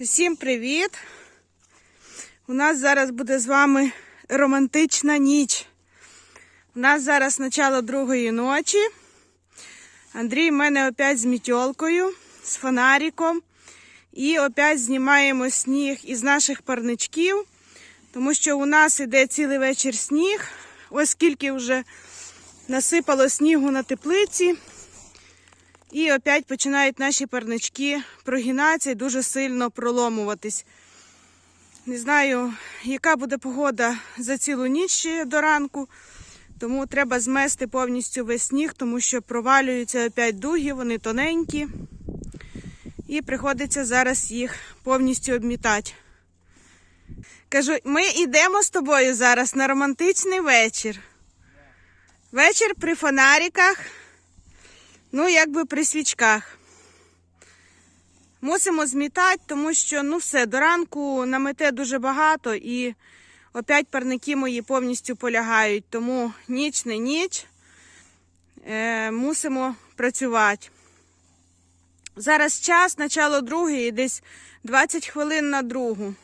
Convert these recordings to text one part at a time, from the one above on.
Всім привіт! У нас зараз буде з вами романтична ніч. У нас зараз начало другої ночі. Андрій в мене опять з мітьолкою, з фонариком. І опять знімаємо сніг із наших парничків, тому що у нас іде цілий вечір сніг. Ось скільки вже насипало снігу на теплиці. І опять починають наші парнички прогинатися і дуже сильно проломуватись. Не знаю, яка буде погода за цілу ніч ще до ранку, тому треба змести повністю весь сніг, тому що провалюються опять дуги, вони тоненькі. І приходиться зараз їх повністю обмітати. Кажу, ми йдемо з тобою зараз на романтичний вечір. Вечір при фонариках. Ну, якби при свічках. Мусимо змітати, тому що ну все, до ранку намете дуже багато і опять парники мої повністю полягають. Тому ніч не ніч. Е, мусимо працювати. Зараз час, начало другої, десь 20 хвилин на другу.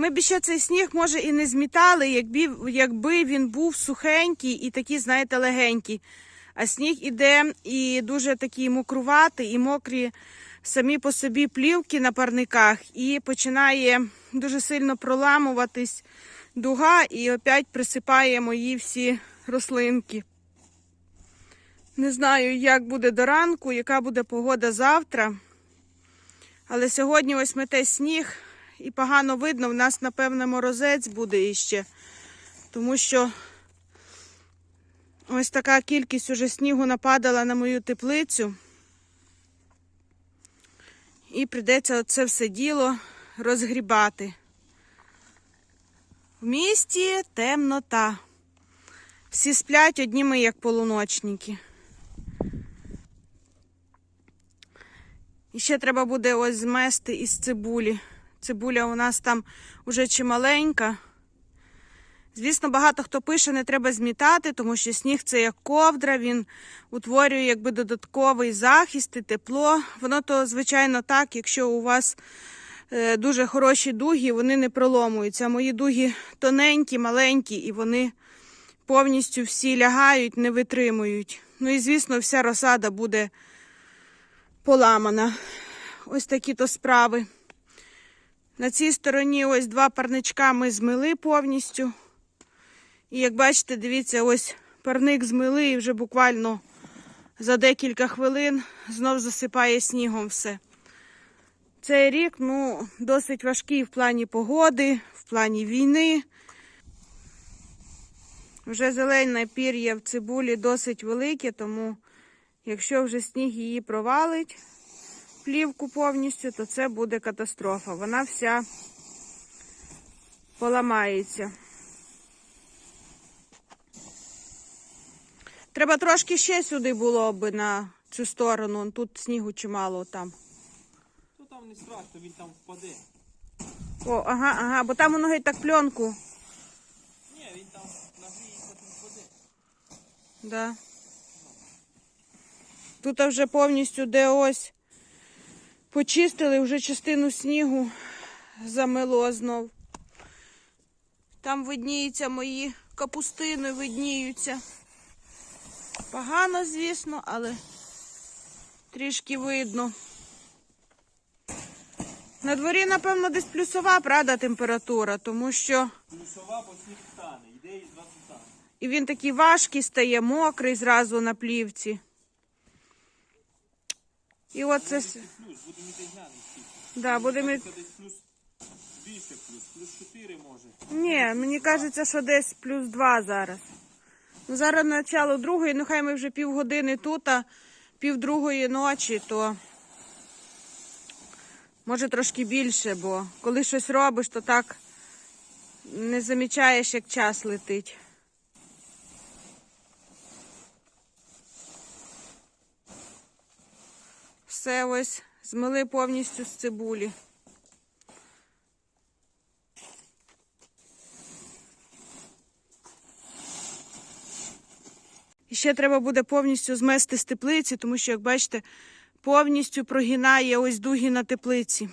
Ми б ще цей сніг, може, і не змітали, якби, якби він був сухенький і такий, знаєте, легенький. А сніг іде і дуже такий мокруватий, і мокрі самі по собі плівки на парниках, і починає дуже сильно проламуватись дуга, і опять присипає мої всі рослинки. Не знаю, як буде до ранку, яка буде погода завтра. Але сьогодні ось мете сніг і погано видно, в нас, напевне, морозець буде іще. Тому що ось така кількість уже снігу нападала на мою теплицю. І прийдеться оце все діло розгрібати. В місті темнота. Всі сплять одні ми, як полуночники. І ще треба буде ось змести із цибулі. Цибуля у нас там уже чималенька. Звісно, багато хто пише, не треба змітати, тому що сніг це як ковдра, він утворює якби додатковий захист і тепло. Воно то, звичайно, так, якщо у вас е, дуже хороші дуги, вони не проломуються. Мої дуги тоненькі, маленькі, і вони повністю всі лягають, не витримують. Ну і, звісно, вся розсада буде поламана. Ось такі то справи. На цій стороні ось два парничка ми змили повністю. І як бачите, дивіться, ось парник змили і вже буквально за декілька хвилин знов засипає снігом все. Цей рік ну, досить важкий в плані погоди, в плані війни. Вже зелене пір'я в цибулі досить велике, тому якщо вже сніг її провалить, плівку повністю, то це буде катастрофа. Вона вся поламається. Треба трошки ще сюди було би на цю сторону. Тут снігу чимало там. То там не страшно, він там впаде. О, ага, ага, бо там воно геть так пленку. Ні, він там нагріє, потім впаде. Да. Тут вже повністю де ось почистили вже частину снігу замело знов. Там видніються мої капустини, видніються. Погано, звісно, але трішки видно. На дворі, напевно, десь плюсова, правда, температура, тому що Плюсова, бо сніг тане, йде із 20 тане. і він такий важкий стає, мокрий зразу на плівці. І оце. Плюс, будемо йти. Да, будемо. Це плюс більше плюс, плюс 4 може. Ні, мені кажеться, що десь плюс два зараз. Ну, зараз начало другої, ну хай ми вже півгодини тут, а пів другої ночі, то може трошки більше, бо коли щось робиш, то так не замічаєш, як час летить. Все ось змили повністю з цибулі. І ще треба буде повністю змести з теплиці, тому що, як бачите, повністю прогинає ось дуги на теплиці.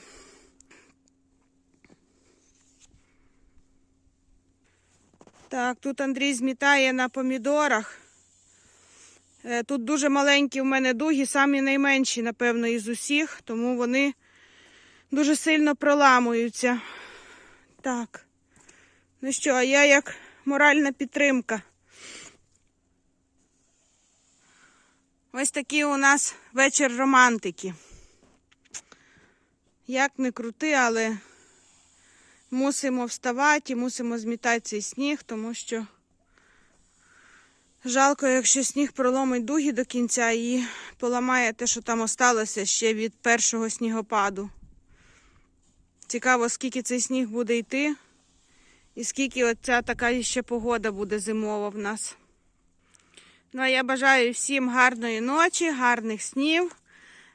Так, тут Андрій змітає на помідорах. Е, Тут дуже маленькі в мене дуги, самі найменші, напевно, із усіх, тому вони дуже сильно проламуються. Так. Ну що, а я як моральна підтримка. Ось такий у нас вечір романтики. Як не крути, але мусимо вставати і мусимо змітати цей сніг, тому що жалко, якщо сніг проломить дуги до кінця і поламає те, що там осталося ще від першого снігопаду. Цікаво, скільки цей сніг буде йти, і скільки оця така ще погода буде зимова в нас. Ну, а я бажаю всім гарної ночі, гарних снів.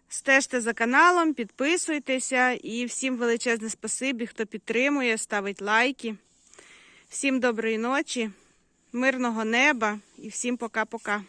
Стежте за каналом, підписуйтеся і всім величезне спасибі, хто підтримує, ставить лайки. Всім доброї ночі, мирного неба і всім пока-пока.